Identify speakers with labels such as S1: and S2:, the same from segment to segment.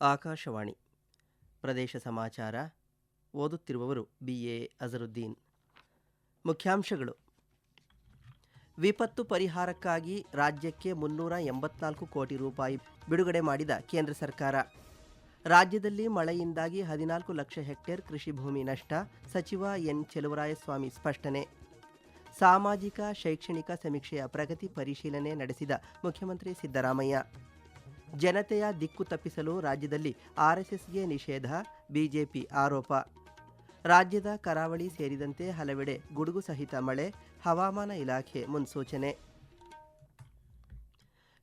S1: ಆಕಾಶವಾಣಿ. ಪ್ರದೇಶ ಸಮಾಚಾರ. ಓದುತ್ತಿರುವವರು B. A. Azharuddin. ಮುಖ್ಯಾಂಶಗಳು. ವಿಪತ್ತು ಪರಿಹಾರಕ್ಕಾಗಿ ರಾಜ್ಯಕ್ಕೆ ಮುನ್ನೂರ ಎಂಬತ್ನಾಲ್ಕು ಕೋಟಿ ರೂಪಾಯಿ ಬಿಡುಗಡೆ ಮಾಡಿದ ಕೇಂದ್ರ ಸರ್ಕಾರ. ರಾಜ್ಯದಲ್ಲಿ ಮಳೆಯಿಂದಾಗಿ ಹದಿನಾಲ್ಕು ಲಕ್ಷ ಹೆಕ್ಟೇರ್ ಕೃಷಿ ಭೂಮಿ ನಷ್ಟ, ಸಚಿವ ಎನ್. ಚೆಲುವರಾಯಸ್ವಾಮಿ ಸ್ಪಷ್ಟನೆ. ಸಾಮಾಜಿಕ, ಶೈಕ್ಷಣಿಕ ಸಮೀಕ್ಷೆಯ ಪ್ರಗತಿ ಪರಿಶೀಲನೆ ನಡೆಸಿದ ಮುಖ್ಯಮಂತ್ರಿ ಸಿದ್ದರಾಮಯ್ಯ. ಜನತೆಯ ದಿಕ್ಕು ತಪ್ಪಿಸಲು ರಾಜ್ಯದಲ್ಲಿ ಆರ್ಎಸ್ಎಸ್ಗೆ ನಿಷೇಧ, ಬಿಜೆಪಿ ಆರೋಪ. ರಾಜ್ಯದ ಕರಾವಳಿ ಸೇರಿದಂತೆ ಹಲವೆಡೆ ಗುಡುಗು ಸಹಿತ ಮಳೆ, ಹವಾಮಾನ ಇಲಾಖೆ ಮುನ್ಸೂಚನೆ.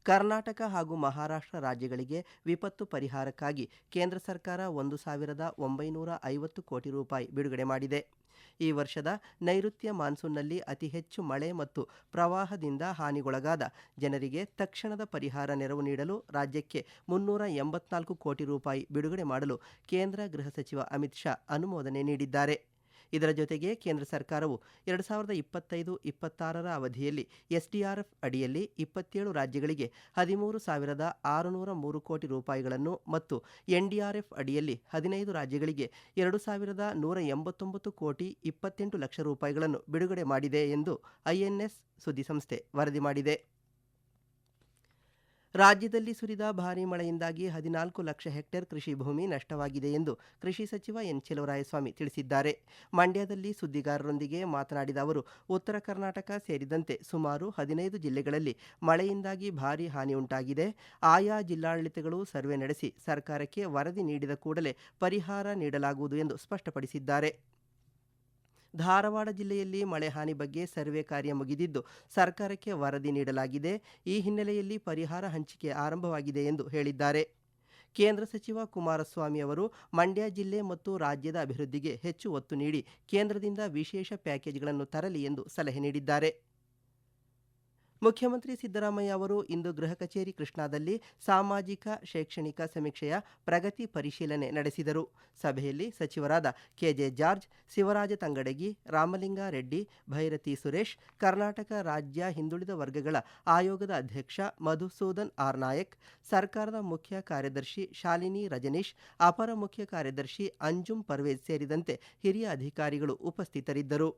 S1: ಕರ್ನಾಟಕ ಹಾಗೂ ಮಹಾರಾಷ್ಟ್ರ ರಾಜ್ಯಗಳಿಗೆ ವಿಪತ್ತು ಪರಿಹಾರಕ್ಕಾಗಿ ಕೇಂದ್ರ ಸರ್ಕಾರ ಒಂದು ಸಾವಿರದ ಒಂಬೈನೂರ ಐವತ್ತು ಕೋಟಿ ರೂಪಾಯಿ ಬಿಡುಗಡೆ ಮಾಡಿದೆ. ಈ ವರ್ಷದ ನೈಋತ್ಯ ಮಾನ್ಸೂನ್ನಲ್ಲಿ ಅತಿ ಹೆಚ್ಚು ಮಳೆ ಮತ್ತು ಪ್ರವಾಹದಿಂದ ಹಾನಿಗೊಳಗಾದ ಜನರಿಗೆ ತಕ್ಷಣದ ಪರಿಹಾರ ನೆರವು ನೀಡಲು ರಾಜ್ಯಕ್ಕೆ ಮುನ್ನೂರ ಎಂಬತ್ನಾಲ್ಕು ಕೋಟಿ ರೂಪಾಯಿ ಬಿಡುಗಡೆ ಮಾಡಲು ಕೇಂದ್ರ ಗೃಹ ಸಚಿವ ಅಮಿತ್ ಶಾ ಅನುಮೋದನೆ ನೀಡಿದ್ದಾರೆ. ಇದರ ಜೊತೆಗೆ ಕೇಂದ್ರ ಸರ್ಕಾರವು ಎರಡು ಸಾವಿರದ ಇಪ್ಪತ್ತೈದು, ಇಪ್ಪತ್ತಾರರ ಅವಧಿಯಲ್ಲಿ ಎಸ್ಡಿಆರ್ಎಫ್ ಅಡಿಯಲ್ಲಿ ಇಪ್ಪತ್ತೇಳು ರಾಜ್ಯಗಳಿಗೆ ಹದಿಮೂರು ಸಾವಿರದ ಆರುನೂರ ಮೂರು ಕೋಟಿ ರೂಪಾಯಿಗಳನ್ನು ಮತ್ತು ಎನ್ಡಿಆರ್ಎಫ್ ಅಡಿಯಲ್ಲಿ ಹದಿನೈದು ರಾಜ್ಯಗಳಿಗೆ ಎರಡು ಸಾವಿರದ ನೂರ ಎಂಬತ್ತೊಂಬತ್ತು ಕೋಟಿ ಇಪ್ಪತ್ತೆಂಟು ಲಕ್ಷ ರೂಪಾಯಿಗಳನ್ನು ಬಿಡುಗಡೆ ಮಾಡಿದೆ ಎಂದು ಐಎನ್ಎಸ್ ಸುದ್ದಿಸಂಸ್ಥೆ ವರದಿ ಮಾಡಿದೆ. ರಾಜ್ಯದಲ್ಲಿ ಸುರಿದ ಭಾರೀ ಮಳೆಯಿಂದಾಗಿ ಹದಿನಾಲ್ಕು ಲಕ್ಷ ಹೆಕ್ಟೇರ್ ಕೃಷಿ ಭೂಮಿ ನಷ್ಟವಾಗಿದೆ ಎಂದು ಕೃಷಿ ಸಚಿವ ಎನ್. ಚೆಲುವರಾಯಸ್ವಾಮಿ ತಿಳಿಸಿದ್ದಾರೆ. ಮಂಡ್ಯದಲ್ಲಿ ಸುದ್ದಿಗಾರರೊಂದಿಗೆ ಮಾತನಾಡಿದ ಅವರು, ಉತ್ತರ ಕರ್ನಾಟಕ ಸೇರಿದಂತೆ ಸುಮಾರು ಹದಿನೈದು ಜಿಲ್ಲೆಗಳಲ್ಲಿ ಮಳೆಯಿಂದಾಗಿ ಭಾರೀ ಹಾನಿ ಉಂಟಾಗಿದೆ. ಆಯಾ ಜಿಲ್ಲಾಡಳಿತಗಳು ಸರ್ವೆ ನಡೆಸಿ ಸರ್ಕಾರಕ್ಕೆ ವರದಿ ನೀಡಿದ ಕೂಡಲೇ ಪರಿಹಾರ ನೀಡಲಾಗುವುದು ಎಂದು ಸ್ಪಷ್ಟಪಡಿಸಿದ್ದಾರೆ. ಧಾರವಾಡ ಜಿಲ್ಲೆಯಲ್ಲಿ ಮಳೆ ಹಾನಿ ಬಗ್ಗೆ ಸರ್ವೆ ಕಾರ್ಯ ಮುಗಿದಿದ್ದು ಸರ್ಕಾರಕ್ಕೆ ವರದಿ ನೀಡಲಾಗಿದೆ. ಈ ಹಿನ್ನೆಲೆಯಲ್ಲಿ ಪರಿಹಾರ ಹಂಚಿಕೆ ಆರಂಭವಾಗಿದೆ ಎಂದು ಹೇಳಿದ್ದಾರೆ. ಕೇಂದ್ರ ಸಚಿವ ಕುಮಾರಸ್ವಾಮಿ ಅವರು ಮಂಡ್ಯ ಜಿಲ್ಲೆ ಮತ್ತು ರಾಜ್ಯದ ಅಭಿವೃದ್ಧಿಗೆ ಹೆಚ್ಚು ಒತ್ತು ನೀಡಿ ಕೇಂದ್ರದಿಂದ ವಿಶೇಷ ಪ್ಯಾಕೇಜ್ಗಳನ್ನು ತರಲಿ ಎಂದು ಸಲಹೆ ನೀಡಿದ್ದಾರೆ. ಮುಖ್ಯಮಂತ್ರಿ ಸಿದ್ದರಾಮಯ್ಯ ಅವರು ಇಂದು ಗೃಹ ಕಚೇರಿ ಕೃಷ್ಣಾದಲ್ಲಿ ಸಾಮಾಜಿಕ, ಶೈಕ್ಷಣಿಕ ಸಮೀಕ್ಷೆಯ ಪ್ರಗತಿ ಪರಿಶೀಲನೆ ನಡೆಸಿದರು. ಸಭೆಯಲ್ಲಿ ಸಚಿವರಾದ K J George, Shivaraj Tangadagi Ramalinga Reddy Byrathi Suresh, Karnataka ರಾಜ್ಯ ಹಿಂದುಳಿದ ವರ್ಗಗಳ ಆಯೋಗದ ಅಧ್ಯಕ್ಷ ಮಧುಸೂದನ್ ಆರ್ ನಾಯಕ್, ಸರ್ಕಾರದ ಮುಖ್ಯ ಕಾರ್ಯದರ್ಶಿ ಶಾಲಿನಿ ರಜನೀಶ್, ಅಪರ ಮುಖ್ಯ ಕಾರ್ಯದರ್ಶಿ ಅಂಜುಂ ಪರ್ವೇಜ್ ಸೇರಿದಂತೆ ಹಿರಿಯ ಅಧಿಕಾರಿಗಳು ಉಪಸ್ಥಿತರಿದ್ದರು.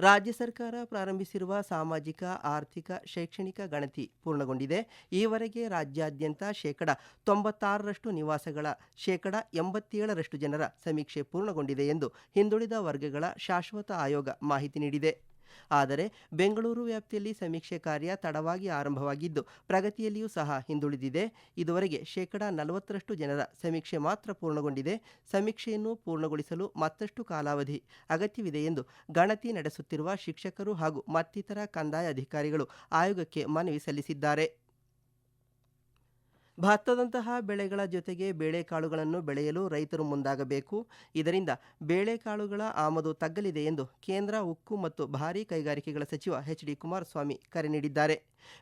S1: ರಾಜ್ಯ ಸರ್ಕಾರ ಪ್ರಾರಂಭಿಸಿರುವ ಸಾಮಾಜಿಕ, ಆರ್ಥಿಕ, ಶೈಕ್ಷಣಿಕ ಗಣತಿ ಪೂರ್ಣಗೊಂಡಿದೆ. ಈವರೆಗೆ ರಾಜ್ಯಾದ್ಯಂತ ಶೇಕಡ ತೊಂಬತ್ತಾರರಷ್ಟು ನಿವಾಸಗಳ, ಶೇಕಡ ಎಂಬತ್ತೇಳರಷ್ಟು ಜನರ ಸಮೀಕ್ಷೆ ಪೂರ್ಣಗೊಂಡಿದೆ ಎಂದು ಹಿಂದುಳಿದ ವರ್ಗಗಳ ಶಾಶ್ವತ ಆಯೋಗ ಮಾಹಿತಿ ನೀಡಿದೆ. ಆದರೆ ಬೆಂಗಳೂರು ವ್ಯಾಪ್ತಿಯಲ್ಲಿ ಸಮೀಕ್ಷೆ ಕಾರ್ಯ ತಡವಾಗಿ ಆರಂಭವಾಗಿದ್ದು, ಪ್ರಗತಿಯಲ್ಲಿಯೂ ಸಹ ಹಿಂದುಳಿದಿದೆ. ಇದುವರೆಗೆ ಶೇಕಡಾ ನಲವತ್ತರಷ್ಟು ಜನರ ಸಮೀಕ್ಷೆ ಮಾತ್ರ ಪೂರ್ಣಗೊಂಡಿದೆ. ಸಮೀಕ್ಷೆಯನ್ನು ಪೂರ್ಣಗೊಳಿಸಲು ಮತ್ತಷ್ಟು ಕಾಲಾವಧಿ ಅಗತ್ಯವಿದೆ ಎಂದು ಗಣತಿ ನಡೆಸುತ್ತಿರುವ ಶಿಕ್ಷಕರು ಹಾಗೂ ಮತ್ತಿತರ ಕಂದಾಯ ಅಧಿಕಾರಿಗಳು ಆಯೋಗಕ್ಕೆ ಮನವಿ ಸಲ್ಲಿಸಿದ್ದಾರೆ. ಭತ್ತದಂತಹ ಬೆಳೆಗಳ ಜೊತೆಗೆ ಬೇಳೆಕಾಳುಗಳನ್ನು ಬೆಳೆಯಲು ರೈತರು ಮುಂದಾಗಬೇಕು. ಇದರಿಂದ ಬೇಳೆಕಾಳುಗಳ ಆಮದು ತಗ್ಗಲಿದೆ ಎಂದು ಕೇಂದ್ರ ಉಕ್ಕು ಮತ್ತು ಭಾರೀ ಕೈಗಾರಿಕೆಗಳ ಸಚಿವ ಎಚ್ ಡಿ ಕುಮಾರಸ್ವಾಮಿ ಕರೆ ನೀಡಿದ್ದಾರೆ.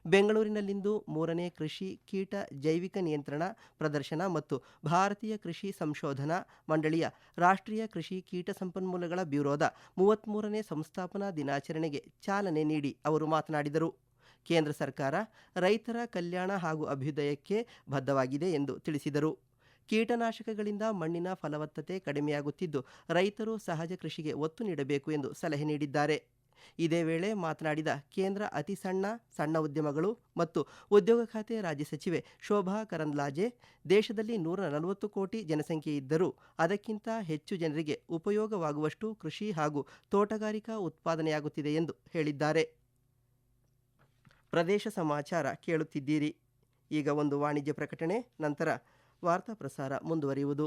S1: ಬೆಂಗಳೂರಿನಲ್ಲಿಂದು ಮೂರನೇ ಕೃಷಿ ಕೀಟ ಜೈವಿಕ ನಿಯಂತ್ರಣ ಪ್ರದರ್ಶನ ಮತ್ತು ಭಾರತೀಯ ಕೃಷಿ ಸಂಶೋಧನಾ ಮಂಡಳಿಯ ರಾಷ್ಟ್ರೀಯ ಕೃಷಿ ಕೀಟ ಸಂಪನ್ಮೂಲಗಳ ಬ್ಯೂರೋದ ಮೂವತ್ತ್ಮೂರನೇ ಸಂಸ್ಥಾಪನಾ ದಿನಾಚರಣೆಗೆ ಚಾಲನೆ ನೀಡಿ ಅವರು ಮಾತನಾಡಿದರು. ಕೇಂದ್ರ ಸರ್ಕಾರ ರೈತರ ಕಲ್ಯಾಣ ಹಾಗೂ ಅಭ್ಯುದಯಕ್ಕೆ ಬದ್ಧವಾಗಿದೆ ಎಂದು ತಿಳಿಸಿದರು. ಕೀಟನಾಶಕಗಳಿಂದ ಮಣ್ಣಿನ ಫಲವತ್ತತೆ ಕಡಿಮೆಯಾಗುತ್ತಿದ್ದು, ರೈತರು ಸಹಜ ಕೃಷಿಗೆ ಒತ್ತು ನೀಡಬೇಕು ಎಂದು ಸಲಹೆ ನೀಡಿದ್ದಾರೆ. ಇದೇ ವೇಳೆ ಮಾತನಾಡಿದ ಕೇಂದ್ರ ಅತಿ ಸಣ್ಣ ಸಣ್ಣ ಉದ್ಯಮಗಳು ಮತ್ತು ಉದ್ಯೋಗ ಖಾತೆ ರಾಜ್ಯ ಸಚಿವೆ ಶೋಭಾ ಕರಂದ್ಲಾಜೆ ದೇಶದಲ್ಲಿ ನೂರ ನಲವತ್ತು ಕೋಟಿ ಜನಸಂಖ್ಯೆ ಇದ್ದರೂ ಅದಕ್ಕಿಂತ ಹೆಚ್ಚು ಜನರಿಗೆ ಉಪಯೋಗವಾಗುವಷ್ಟು ಕೃಷಿ ಹಾಗೂ ತೋಟಗಾರಿಕಾ ಉತ್ಪಾದನೆಯಾಗುತ್ತಿದೆ ಎಂದು ಹೇಳಿದ್ದಾರೆ. ಪ್ರದೇಶ ಸಮಾಚಾರ ಕೇಳುತ್ತಿದ್ದೀರಿ. ಈಗ ಒಂದು ವಾಣಿಜ್ಯ ಪ್ರಕಟಣೆ ನಂತರ ವಾರ್ತಾ ಪ್ರಸಾರ ಮುಂದುವರಿಯುವುದು.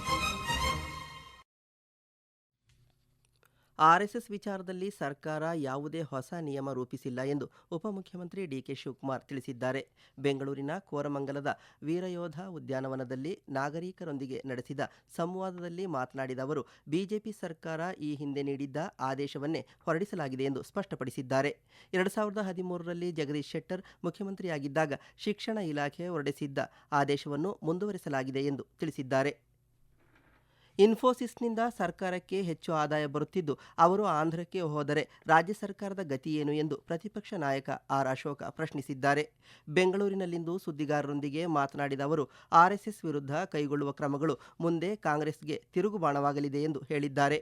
S1: ಆರ್ಎಸ್ಎಸ್ ವಿಚಾರದಲ್ಲಿ ಸರ್ಕಾರ ಯಾವುದೇ ಹೊಸ ನಿಯಮ ರೂಪಿಸಿಲ್ಲ ಎಂದು ಉಪಮುಖ್ಯಮಂತ್ರಿ ಡಿಕೆ ಶಿವಕುಮಾರ್ ತಿಳಿಸಿದ್ದಾರೆ. ಬೆಂಗಳೂರಿನ ಕೋರಮಂಗಲದ ವೀರಯೋಧ ಉದ್ಯಾನವನದಲ್ಲಿ ನಾಗರಿಕರೊಂದಿಗೆ ನಡೆಸಿದ ಸಂವಾದದಲ್ಲಿ ಮಾತನಾಡಿದ ಅವರು, ಬಿಜೆಪಿ ಸರ್ಕಾರ ಈ ಹಿಂದೆ ನೀಡಿದ್ದ ಆದೇಶವನ್ನೇ ಹೊರಡಿಸಲಾಗಿದೆ ಎಂದು ಸ್ಪಷ್ಟಪಡಿಸಿದ್ದಾರೆ. ಎರಡು ಸಾವಿರದ ಹದಿಮೂರರಲ್ಲಿ ಜಗದೀಶ್ ಶೆಟ್ಟರ್ ಮುಖ್ಯಮಂತ್ರಿಯಾಗಿದ್ದಾಗ ಶಿಕ್ಷಣ ಇಲಾಖೆ ಹೊರಡಿಸಿದ್ದ ಆದೇಶವನ್ನು ಮುಂದುವರಿಸಲಾಗಿದೆ ಎಂದು ತಿಳಿಸಿದ್ದಾರೆ. ಇನ್ಫೋಸಿಸ್ನಿಂದ ಸರ್ಕಾರಕ್ಕೆ ಹೆಚ್ಚು ಆದಾಯ ಬರುತ್ತಿದ್ದು, ಅವರು ಆಂಧ್ರಕ್ಕೆ ಹೋದರೆ ರಾಜ್ಯ ಸರ್ಕಾರದ ಗತಿ ಏನು ಎಂದು ಪ್ರತಿಪಕ್ಷ ನಾಯಕ ಆರ್ ಅಶೋಕ ಪ್ರಶ್ನಿಸಿದ್ದಾರೆ. ಬೆಂಗಳೂರಿನಲ್ಲಿಂದು ಸುದ್ದಿಗಾರರೊಂದಿಗೆ ಮಾತನಾಡಿದ ಅವರು, ಆರ್ಎಸ್ಎಸ್ ವಿರುದ್ಧ ಕೈಗೊಳ್ಳುವ ಕ್ರಮಗಳು ಮುಂದೆ ಕಾಂಗ್ರೆಸ್ಗೆ ತಿರುಗುಬಾಣವಾಗಲಿದೆ ಎಂದು ಹೇಳಿದ್ದಾರೆ.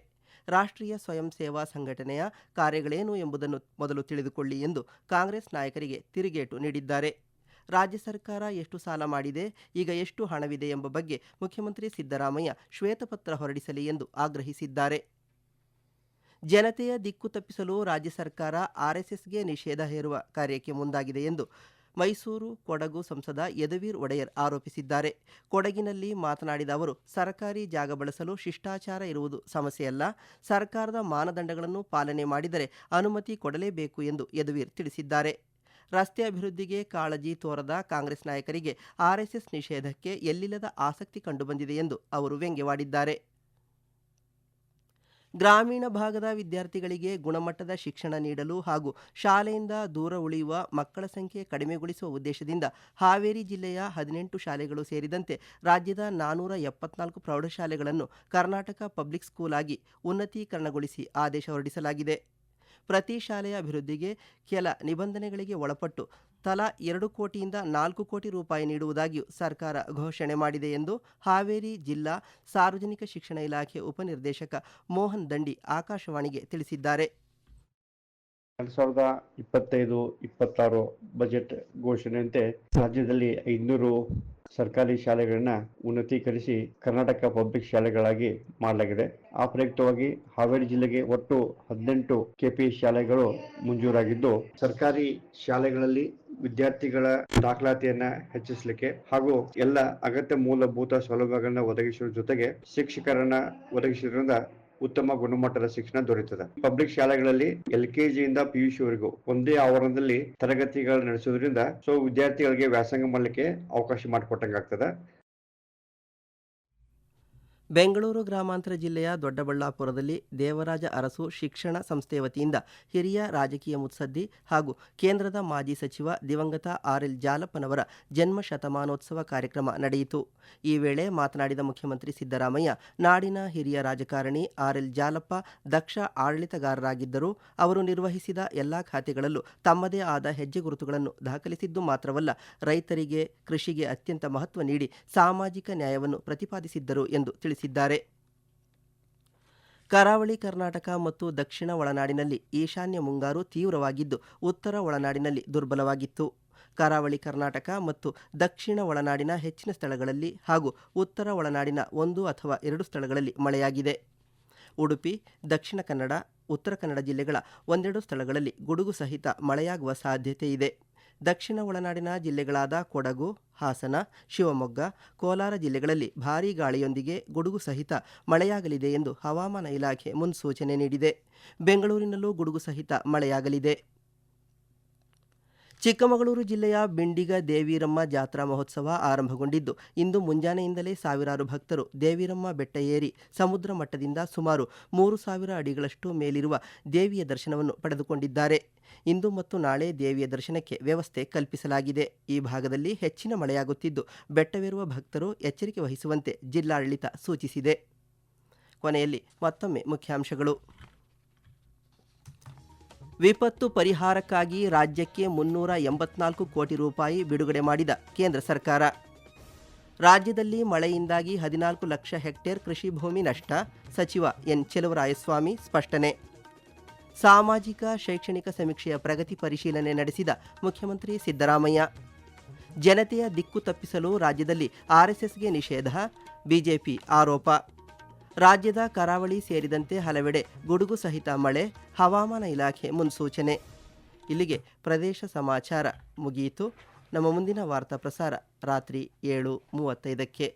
S1: ರಾಷ್ಟ್ರೀಯ ಸ್ವಯಂ ಸೇವಾ ಸಂಘಟನೆಯ ಕಾರ್ಯಗಳೇನು ಎಂಬುದನ್ನು ಮೊದಲು ತಿಳಿದುಕೊಳ್ಳಿ ಎಂದು ಕಾಂಗ್ರೆಸ್ ನಾಯಕರಿಗೆ ತಿರುಗೇಟು ನೀಡಿದ್ದಾರೆ. ರಾಜ್ಯ ಸರ್ಕಾರ ಎಷ್ಟು ಸಾಲ ಮಾಡಿದೆ, ಈಗ ಎಷ್ಟು ಹಣವಿದೆ ಎಂಬ ಬಗ್ಗೆ ಮುಖ್ಯಮಂತ್ರಿ ಸಿದ್ದರಾಮಯ್ಯ ಶ್ವೇತಪತ್ರ ಹೊರಡಿಸಲಿ ಎಂದು ಆಗ್ರಹಿಸಿದ್ದಾರೆ. ಜನತೆಯ ದಿಕ್ಕು ತಪ್ಪಿಸಲು ರಾಜ್ಯ ಸರ್ಕಾರ ಆರ್ಎಸ್ಎಸ್ಗೆ ನಿಷೇಧ ಹೇರುವ ಕಾರ್ಯಕ್ಕೆ ಮುಂದಾಗಿದೆ ಎಂದು ಮೈಸೂರು ಕೊಡಗು ಸಂಸದ ಯದುವೀರ್ ಒಡೆಯರ್ ಆರೋಪಿಸಿದ್ದಾರೆ. ಕೊಡಗಿನಲ್ಲಿ ಮಾತನಾಡಿದ ಅವರು, ಸರ್ಕಾರಿ ಜಾಗ ಬಳಸಲು ಶಿಷ್ಟಾಚಾರ ಇರುವುದು ಸಮಸ್ಯೆಯಲ್ಲ, ಸರ್ಕಾರದ ಮಾನದಂಡಗಳನ್ನು ಪಾಲನೆ ಮಾಡಿದರೆ ಅನುಮತಿ ಕೊಡಲೇಬೇಕು ಎಂದು ಯದುವೀರ್ ತಿಳಿಸಿದ್ದಾರೆ. ರಸ್ತೆ ಅಭಿವೃದ್ಧಿಗೆ ಕಾಳಜಿ ತೋರದ ಕಾಂಗ್ರೆಸ್ ನಾಯಕರಿಗೆ ಆರ್ಎಸ್ಎಸ್ ನಿಷೇಧಕ್ಕೆ ಎಲ್ಲಿಲ್ಲದ ಆಸಕ್ತಿ ಕಂಡುಬಂದಿದೆ ಎಂದು ಅವರು ವ್ಯಂಗ್ಯವಾಡಿದ್ದಾರೆ. ಗ್ರಾಮೀಣ ಭಾಗದ ವಿದ್ಯಾರ್ಥಿಗಳಿಗೆ ಗುಣಮಟ್ಟದ ಶಿಕ್ಷಣ ನೀಡಲು ಹಾಗೂ ಶಾಲೆಯಿಂದ ದೂರ ಉಳಿಯುವ ಮಕ್ಕಳ ಸಂಖ್ಯೆ ಕಡಿಮೆಗೊಳಿಸುವ ಉದ್ದೇಶದಿಂದ ಹಾವೇರಿ ಜಿಲ್ಲೆಯ ಹದಿನೆಂಟು ಶಾಲೆಗಳು ಸೇರಿದಂತೆ ರಾಜ್ಯದ ನಾನೂರ ಎಪ್ಪತ್ನಾಲ್ಕು ಪ್ರೌಢಶಾಲೆಗಳನ್ನು ಕರ್ನಾಟಕ ಪಬ್ಲಿಕ್ ಸ್ಕೂಲ್ ಆಗಿ ಉನ್ನತೀಕರಣಗೊಳಿಸಿ ಆದೇಶ ಹೊರಡಿಸಲಾಗಿದೆ. ಪ್ರತಿ ಶಾಲೆಯ ಅಭಿವೃದ್ಧಿಗೆ ಕೆಲ ನಿಬಂಧನೆಗಳಿಗೆ ಒಳಪಟ್ಟು ತಲಾ ಎರಡು ಕೋಟಿಯಿಂದ ನಾಲ್ಕು ಕೋಟಿ ರೂಪಾಯಿ ನೀಡುವುದಾಗಿಯೂ ಸರ್ಕಾರ ಘೋಷಣೆ ಮಾಡಿದೆ ಎಂದು ಹಾವೇರಿ ಜಿಲ್ಲಾ ಸಾರ್ವಜನಿಕ ಶಿಕ್ಷಣ ಇಲಾಖೆ ಉಪನಿರ್ದೇಶಕ ಮೋಹನ್ ದಂಡಿ ಆಕಾಶವಾಣಿಗೆ ತಿಳಿಸಿದ್ದಾರೆ.
S2: ಎರಡ್ ಸಾವಿರದ ಇಪ್ಪತ್ತೈದು, ಇಪ್ಪತ್ತಾರು ಬಜೆಟ್ ಘೋಷಣೆಯಂತೆ ರಾಜ್ಯದಲ್ಲಿ ಐನೂರು ಸರ್ಕಾರಿ ಶಾಲೆಗಳನ್ನ ಉನ್ನತೀಕರಿಸಿ ಕರ್ನಾಟಕ ಪಬ್ಲಿಕ್ ಶಾಲೆಗಳಾಗಿ ಮಾಡಲಾಗಿದೆ. ಆ ಪ್ರಯುಕ್ತವಾಗಿ ಹಾವೇರಿ ಜಿಲ್ಲೆಗೆ ಒಟ್ಟು ಹದಿನೆಂಟು ಕೆಪಿ ಶಾಲೆಗಳು ಮಂಜೂರಾಗಿದ್ದು, ಸರ್ಕಾರಿ ಶಾಲೆಗಳಲ್ಲಿ ವಿದ್ಯಾರ್ಥಿಗಳ ದಾಖಲಾತಿಯನ್ನ ಹೆಚ್ಚಿಸಲಿಕ್ಕೆ ಹಾಗೂ ಎಲ್ಲ ಅಗತ್ಯ ಮೂಲಭೂತ ಸೌಲಭ್ಯಗಳನ್ನ ಒದಗಿಸುವ ಜೊತೆಗೆ ಶಿಕ್ಷಕರನ್ನ ಒದಗಿಸುವುದರಿಂದ ಉತ್ತಮ ಗುಣಮಟ್ಟದ ಶಿಕ್ಷಣ ದೊರೆಯುತ್ತದೆ. ಪಬ್ಲಿಕ್ ಶಾಲೆಗಳಲ್ಲಿ ಎಲ್ ಕೆಜಿಯಿಂದ ಪಿಯುಸಿ ವರೆಗೂ ಒಂದೇ ಆವರಣದಲ್ಲಿ ತರಗತಿಗಳು ನಡೆಸುವುದರಿಂದ ಸೊ ವಿದ್ಯಾರ್ಥಿಗಳಿಗೆ ವ್ಯಾಸಂಗ ಮಾಡಲಿಕ್ಕೆ ಅವಕಾಶ ಮಾಡಿಕೊಟ್ಟಂಗಾಗ್ತದೆ.
S1: ಬೆಂಗಳೂರು ಗ್ರಾಮಾಂತರ ಜಿಲ್ಲೆಯ ದೊಡ್ಡಬಳ್ಳಾಪುರದಲ್ಲಿ ದೇವರಾಜ ಅರಸು ಶಿಕ್ಷಣ ಸಂಸ್ಥೆ ವತಿಯಿಂದ ಹಿರಿಯ ರಾಜಕೀಯ ಮುತ್ಸದ್ದಿ ಹಾಗೂ ಕೇಂದ್ರದ ಮಾಜಿ ಸಚಿವ ದಿವಂಗತ ಆರ್ ಎಲ್ ಜಾಲಪ್ಪನವರ ಜನ್ಮ ಶತಮಾನೋತ್ಸವ ಕಾರ್ಯಕ್ರಮ ನಡೆಯಿತು. ಈ ವೇಳೆ ಮಾತನಾಡಿದ ಮುಖ್ಯಮಂತ್ರಿ ಸಿದ್ದರಾಮಯ್ಯ, ನಾಡಿನ ಹಿರಿಯ ರಾಜಕಾರಣಿ ಆರ್ ಎಲ್ ಜಾಲಪ್ಪ ದಕ್ಷ ಆಡಳಿತಗಾರರಾಗಿದ್ದರು ಅವರು ನಿರ್ವಹಿಸಿದ ಎಲ್ಲಾ ಖಾತೆಗಳಲ್ಲೂ ತಮ್ಮದೇ ಆದ ಹೆಜ್ಜೆ ಗುರುತುಗಳನ್ನು ದಾಖಲಿಸಿದ್ದು ಮಾತ್ರವಲ್ಲ, ರೈತರಿಗೆ ಕೃಷಿಗೆ ಅತ್ಯಂತ ಮಹತ್ವ ನೀಡಿ ಸಾಮಾಜಿಕ ನ್ಯಾಯವನ್ನು ಪ್ರತಿಪಾದಿಸಿದ್ದರು ಎಂದು ತಿಳಿಸಿದ್ದಾರೆ ಕರಾವಳಿ ಕರ್ನಾಟಕ ಮತ್ತು ದಕ್ಷಿಣ ಒಳನಾಡಿನಲ್ಲಿ ಈಶಾನ್ಯ ಮುಂಗಾರು ತೀವ್ರವಾಗಿದ್ದು, ಉತ್ತರ ಒಳನಾಡಿನಲ್ಲಿ ದುರ್ಬಲವಾಗಿತ್ತು. ಕರಾವಳಿ ಕರ್ನಾಟಕ ಮತ್ತು ದಕ್ಷಿಣ ಒಳನಾಡಿನ ಹೆಚ್ಚಿನ ಸ್ಥಳಗಳಲ್ಲಿ ಹಾಗೂ ಉತ್ತರ ಒಳನಾಡಿನ ಒಂದು ಅಥವಾ ಎರಡು ಸ್ಥಳಗಳಲ್ಲಿ ಮಳೆಯಾಗಿದೆ. ಉಡುಪಿ, ದಕ್ಷಿಣ ಕನ್ನಡ, ಉತ್ತರ ಕನ್ನಡ ಜಿಲ್ಲೆಗಳ ಒಂದೆರಡು ಸ್ಥಳಗಳಲ್ಲಿ ಗುಡುಗು ಸಹಿತ ಮಳೆಯಾಗುವ ಸಾಧ್ಯತೆ ಇದೆ ದಕ್ಷಿಣ ಒಳನಾಡಿನ ಜಿಲ್ಲೆಗಳಾದ ಕೊಡಗು, ಹಾಸನ, ಶಿವಮೊಗ್ಗ, ಕೋಲಾರ ಜಿಲ್ಲೆಗಳಲ್ಲಿ ಭಾರೀ ಗಾಳಿಯೊಂದಿಗೆ ಗುಡುಗು ಸಹಿತ ಮಳೆಯಾಗಲಿದೆ ಎಂದು ಹವಾಮಾನ ಇಲಾಖೆ ಮುನ್ಸೂಚನೆ ನೀಡಿದೆ. ಬೆಂಗಳೂರಿನಲ್ಲೂ ಗುಡುಗು ಸಹಿತ ಮಳೆಯಾಗಲಿದೆ. ಚಿಕ್ಕಮಗಳೂರು ಜಿಲ್ಲೆಯ ಬಿಂಡಿಗ ದೇವಿರಮ್ಮ ಜಾತ್ರಾ ಮಹೋತ್ಸವ ಆರಂಭಗೊಂಡಿದ್ದು. ಇಂದು ಮುಂಜಾನೆಯಿಂದಲೇ ಸಾವಿರಾರು ಭಕ್ತರು ದೇವಿರಮ್ಮ ಬೆಟ್ಟ ಏರಿ ಸಮುದ್ರ ಮಟ್ಟದಿಂದ ಸುಮಾರು ಮೂರು ಸಾವಿರ ಅಡಿಗಳಷ್ಟು ಮೇಲಿರುವ ದೇವಿಯ ದರ್ಶನವನ್ನು ಪಡೆದುಕೊಂಡಿದ್ದಾರೆ. ಇಂದು ಮತ್ತು ನಾಳೆ ದೇವಿಯ ದರ್ಶನಕ್ಕೆ ವ್ಯವಸ್ಥೆ ಕಲ್ಪಿಸಲಾಗಿದೆ. ಈ ಭಾಗದಲ್ಲಿ ಹೆಚ್ಚಿನ ಮಳೆಯಾಗುತ್ತಿದ್ದು, ಬೆಟ್ಟವಿರುವ ಭಕ್ತರು ಎಚ್ಚರಿಕೆ ವಹಿಸುವಂತೆ ಜಿಲ್ಲಾಡಳಿತ ಸೂಚಿಸಿದೆ. ಕೊನೆಯಲ್ಲಿ ಮತ್ತೊಮ್ಮೆ ಮುಖ್ಯಾಂಶಗಳು. ವಿಪತ್ತು ಪರಿಹಾರಕ್ಕಾಗಿ ರಾಜ್ಯಕ್ಕೆ ಮುನ್ನೂರ ಎಂಬತ್ನಾಲ್ಕು ಕೋಟಿ ರೂಪಾಯಿ ಬಿಡುಗಡೆ ಮಾಡಿದ ಕೇಂದ್ರ ಸರ್ಕಾರ. ರಾಜ್ಯದಲ್ಲಿ ಮಳೆಯಿಂದಾಗಿ ಹದಿನಾಲ್ಕು ಲಕ್ಷ ಹೆಕ್ಟೇರ್ ಕೃಷಿ ಭೂಮಿ ನಷ್ಟ, ಸಚಿವ ಎನ್ ಚೆಲುವರಾಯಸ್ವಾಮಿ ಸ್ಪಷ್ಟನೆ. ಸಾಮಾಜಿಕ, ಶೈಕ್ಷಣಿಕ ಸಮೀಕ್ಷೆಯ ಪ್ರಗತಿ ಪರಿಶೀಲನೆ ನಡೆಸಿದ ಮುಖ್ಯಮಂತ್ರಿ ಸಿದ್ದರಾಮಯ್ಯ. ಜನತೆಯ ದಿಕ್ಕು ತಪ್ಪಿಸಲು ರಾಜ್ಯದಲ್ಲಿ ಆರ್ಎಸ್ಎಸ್ಗೆ ನಿಷೇಧ, ಬಿಜೆಪಿ ಆರೋಪ. ರಾಜ್ಯದ ಕರಾವಳಿ ಸೇರಿದಂತೆ ಹಲವೆಡೆ ಗುಡುಗು ಸಹಿತ ಮಳೆ, ಹವಾಮಾನ ಇಲಾಖೆ ಮುನ್ಸೂಚನೆ. ಇಲ್ಲಿಗೆ ಪ್ರದೇಶ ಸಮಾಚಾರ ಮುಗಿಯಿತು. ನಮ್ಮ ಮುಂದಿನ ವಾರ್ತಾ ಪ್ರಸಾರ ರಾತ್ರಿ ಏಳು ಮೂವತ್ತೈದಕ್ಕೆ.